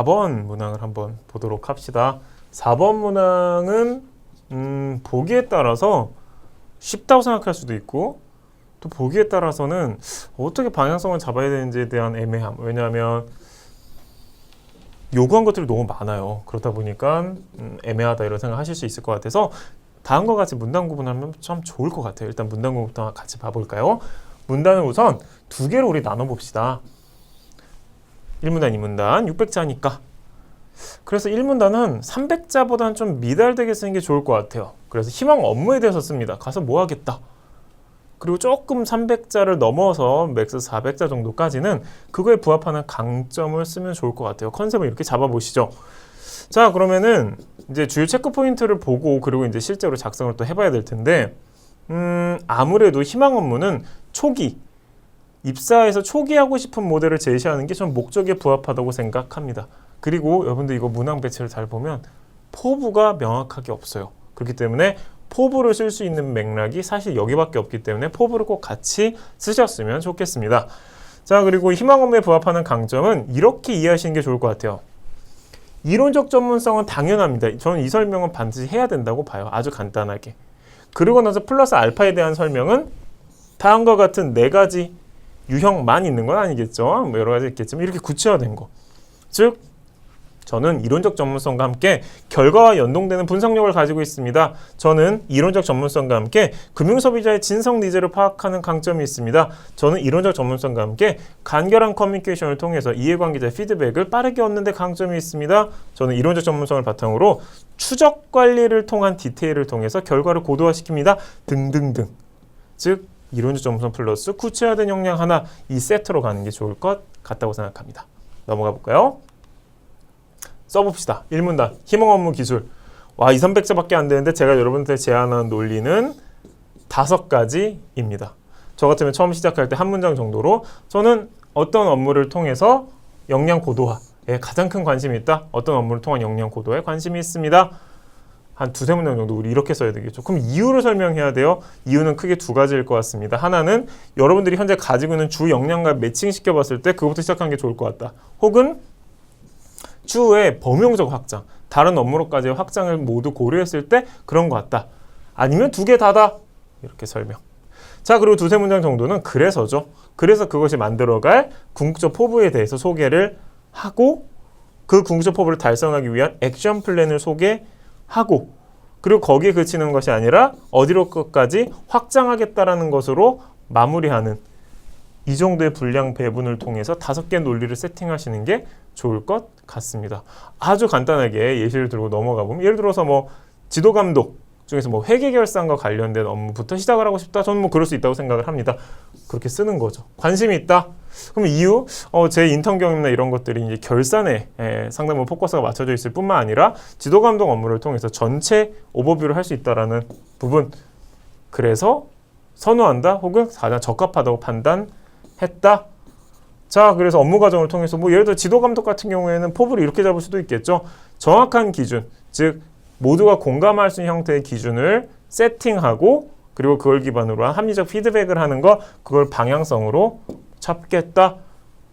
4번 문항을 한번 보도록 합시다. 4번 문항은 음, 보기에 따라서 쉽다고 생각할 수도 있고 또 보기에 따라서는 어떻게 방향성을 잡아야 되는지에 대한 애매함. 왜냐하면 요구한 것들이 너무 많아요. 그렇다 보니까 음, 애매하다 이런 생각하실 수 있을 것 같아서 다음과 같이 문단 구분하면 참 좋을 것 같아요. 일단 문단 구분부터 같이 봐볼까요? 문단을 우선 두 개로 우리 나눠 봅시다. 1문단, 2문단, 600자니까. 그래서 1문단은 300자보다는 좀 미달되게 쓰는 게 좋을 것 같아요. 그래서 희망 업무에 대해서 씁니다. 가서 뭐 하겠다. 그리고 조금 300자를 넘어서 맥스 400자 정도까지는 그거에 부합하는 강점을 쓰면 좋을 것 같아요. 컨셉을 이렇게 잡아보시죠. 자, 그러면은 이제 주요 체크 포인트를 보고 그리고 이제 실제로 작성을 또 해봐야 될 텐데, 음, 아무래도 희망 업무는 초기, 입사에서 초기 하고 싶은 모델을 제시하는 게 전 목적에 부합하다고 생각합니다. 그리고 여러분들 이거 문항 배치를 잘 보면 포부가 명확하게 없어요. 그렇기 때문에 포부를 쓸 수 있는 맥락이 사실 여기밖에 없기 때문에 포부를 꼭 같이 쓰셨으면 좋겠습니다. 자, 그리고 희망 업무에 부합하는 강점은 이렇게 이해하시는 게 좋을 것 같아요. 이론적 전문성은 당연합니다. 저는 이 설명은 반드시 해야 된다고 봐요. 아주 간단하게. 그러고 나서 플러스 알파에 대한 설명은 다음과 같은 네 가지 유형만 있는 건 아니겠죠. 뭐 여러 가지 있겠지만 이렇게 구체화된 거. 즉 저는 이론적 전문성과 함께 결과와 연동되는 분석력을 가지고 있습니다. 저는 이론적 전문성과 함께 금융소비자의 진성 니즈를 파악하는 강점이 있습니다. 저는 이론적 전문성과 함께 간결한 커뮤니케이션을 통해서 이해관계자의 피드백을 빠르게 얻는 데 강점이 있습니다. 저는 이론적 전문성을 바탕으로 추적 관리를 통한 디테일을 통해서 결과를 고도화시킵니다. 등등등. 즉 이론적 전문성 플러스 구체화된 역량 하나 이 세트로 가는 게 좋을 것 같다고 생각합니다. 넘어가 볼까요? 써봅시다. 1문단 희망 업무 기술. 와 2, 300자밖에 안 되는데 제가 여러분한테 제안한 논리는 다섯 가지입니다. 저 같으면 처음 시작할 때 한 문장 정도로 저는 어떤 업무를 통해서 역량 고도화에 가장 큰 관심이 있다. 어떤 업무를 통한 역량 고도화에 관심이 있습니다. 한 두세 문장 정도 우리 이렇게 써야 되겠죠. 그럼 이유를 설명해야 돼요. 이유는 크게 두 가지일 것 같습니다. 하나는 여러분들이 현재 가지고 있는 주 역량과 매칭시켜 봤을 때 그것부터 시작하는 게 좋을 것 같다. 혹은 추후에 범용적 확장, 다른 업무로까지 확장을 모두 고려했을 때 그런 것 같다. 아니면 두 개 다다. 이렇게 설명. 자, 그리고 두세 문장 정도는 그래서죠. 그래서 그것이 만들어갈 궁극적 포부에 대해서 소개를 하고 그 궁극적 포부를 달성하기 위한 액션 플랜을 소개 하고 그리고 거기에 그치는 것이 아니라 어디로 끝까지 확장하겠다라는 것으로 마무리하는 이 정도의 분량 배분을 통해서 다섯 개 논리를 세팅하시는 게 좋을 것 같습니다. 아주 간단하게 예시를 들고 넘어가 보면 예를 들어서 뭐 지도 감독 중에서 뭐 회계 결산과 관련된 업무부터 시작을 하고 싶다. 저는 뭐 그럴 수 있다고 생각을 합니다. 그렇게 쓰는 거죠. 관심이 있다. 그럼 이유 어, 제 인턴 경험이나 이런 것들이 이제 결산에 에, 상당히 포커스가 맞춰져 있을 뿐만 아니라 지도 감독 업무를 통해서 전체 오버뷰를 할 수 있다라는 부분. 그래서 선호한다 혹은 가장 적합하다고 판단했다. 자, 그래서 업무 과정을 통해서 뭐 예를 들어 지도 감독 같은 경우에는 포부를 이렇게 잡을 수도 있겠죠. 정확한 기준, 즉 모두가 공감할 수 있는 형태의 기준을 세팅하고 그리고 그걸 기반으로 한 합리적 피드백을 하는 거 그걸 방향성으로 잡겠다.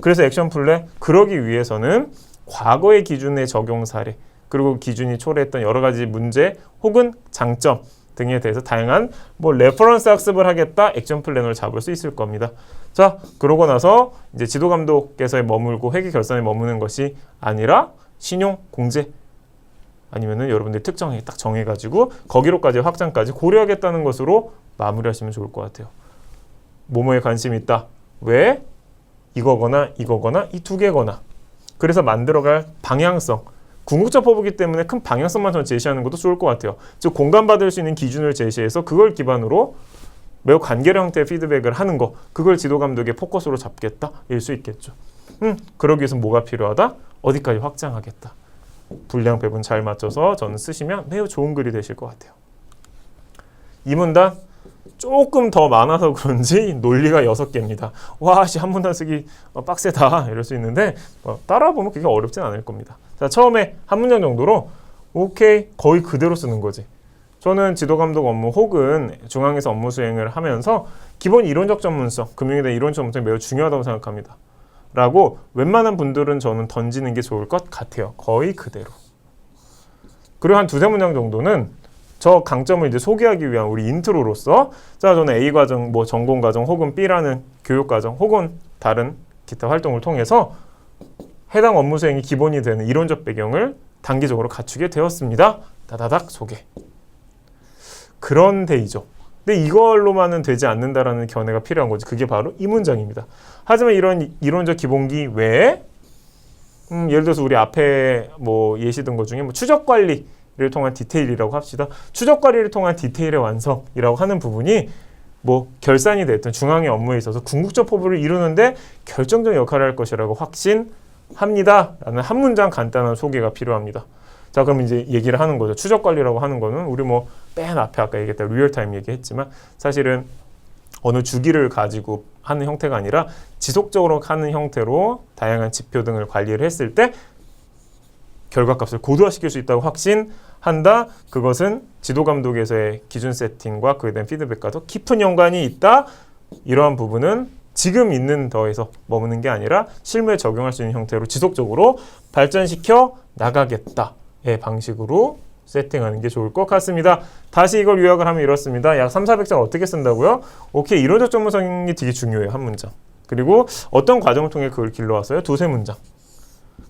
그래서 액션 플랜 그러기 위해서는 과거의 기준의 적용 사례 그리고 기준이 초래했던 여러 가지 문제 혹은 장점 등에 대해서 다양한 뭐 레퍼런스 학습을 하겠다 액션 플랜을 잡을 수 있을 겁니다. 자, 그러고 나서 이제 지도 감독께서 머물고 회계 결산에 머무는 것이 아니라 신용 공제 아니면은 여러분들 특정에 딱 정해가지고 거기로까지 확장까지 고려하겠다는 것으로 마무리하시면 좋을 것 같아요. 뭐뭐에 관심이 있다. 왜? 이거거나 이거거나 이 두 개거나. 그래서 만들어갈 방향성. 궁극적 포부기 때문에 큰 방향성만 전 제시하는 것도 좋을 것 같아요. 즉 공감받을 수 있는 기준을 제시해서 그걸 기반으로 매우 간결 형태의 피드백을 하는 거. 그걸 지도 감독의 포커스로 잡겠다. 일 수 있겠죠. 음, 그러기 위해서 뭐가 필요하다? 어디까지 확장하겠다. 분량 배분 잘 맞춰서 저는 쓰시면 매우 좋은 글이 되실 것 같아요. 이 문단 조금 더 많아서 그런지 논리가 여섯 개입니다. 와, 씨, 한 문단 쓰기 어, 빡세다 이럴 수 있는데 어, 따라 보면 그게 어렵진 않을 겁니다. 자, 처음에 한 문장 정도로 오케이 거의 그대로 쓰는 거지. 저는 지도 감독 업무 혹은 중앙에서 업무 수행을 하면서 기본 이론적 전문성, 금융에 대한 이론 전문성이 매우 중요하다고 생각합니다. 라고 웬만한 분들은 저는 던지는 게 좋을 것 같아요. 거의 그대로. 그리고 한 두세 문장 정도는 저 강점을 이제 소개하기 위한 우리 인트로로서 자 저는 A 과정, 뭐 전공 과정 혹은 B라는 교육 과정 혹은 다른 기타 활동을 통해서 해당 업무 수행이 기본이 되는 이론적 배경을 단기적으로 갖추게 되었습니다. 다다닥 소개. 그런 데이죠. 근데 이걸로만은 되지 않는다라는 견해가 필요한 거지. 그게 바로 이 문장입니다. 하지만 이런 이론적 기본기 외에 음, 예를 들어서 우리 앞에 뭐 예시 든것 중에 뭐 추적 관리를 통한 디테일이라고 합시다. 추적 관리를 통한 디테일의 완성이라고 하는 부분이 뭐 결산이 됐든 중앙의 업무에 있어서 궁극적 포부를 이루는데 결정적 역할을 할 것이라고 확신 합니다 라는 한 문장 간단한 소개가 필요합니다. 자 그럼 이제 얘기를 하는 거죠. 추적 관리라고 하는 거는 우리 뭐 맨 앞에 아까 얘기했던 리얼타임 얘기했지만 사실은 어느 주기를 가지고 하는 형태가 아니라 지속적으로 하는 형태로 다양한 지표 등을 관리를 했을 때 결과값을 고도화시킬 수 있다고 확신한다. 그것은 지도 감독에서의 기준 세팅과 그에 대한 피드백과도 깊은 연관이 있다. 이러한 부분은 지금 있는 더에서 머무는 게 아니라 실무에 적용할 수 있는 형태로 지속적으로 발전시켜 나가겠다의 방식으로 세팅하는 게 좋을 것 같습니다. 다시 이걸 요약을 하면 이렇습니다. 약 3, 400장 어떻게 쓴다고요? 오케이, 이론적 전문성이 되게 중요해요. 한 문장. 그리고 어떤 과정을 통해 그걸 길러왔어요? 두세 문장.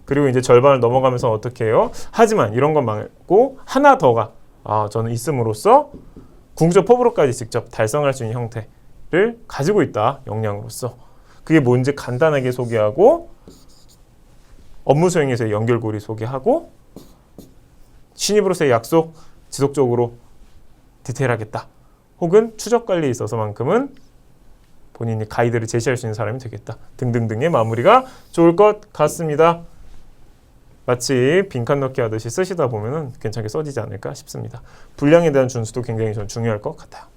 그리고 이제 절반을 넘어가면서 어떻게 해요? 하지만 이런 것 말고 하나 더가 아, 저는 있음으로써 궁극적 포부로까지 직접 달성할 수 있는 형태 를 가지고 있다. 역량으로서. 그게 뭔지 간단하게 소개하고 업무 수행에서의 연결고리 소개하고 신입으로서의 약속 지속적으로 디테일하겠다. 혹은 추적 관리에 있어서만큼은 본인이 가이드를 제시할 수 있는 사람이 되겠다. 등등등의 마무리가 좋을 것 같습니다. 마치 빈칸 넣기 하듯이 쓰시다 보면은 괜찮게 써지지 않을까 싶습니다. 분량에 대한 준수도 굉장히 전 중요할 것 같아요.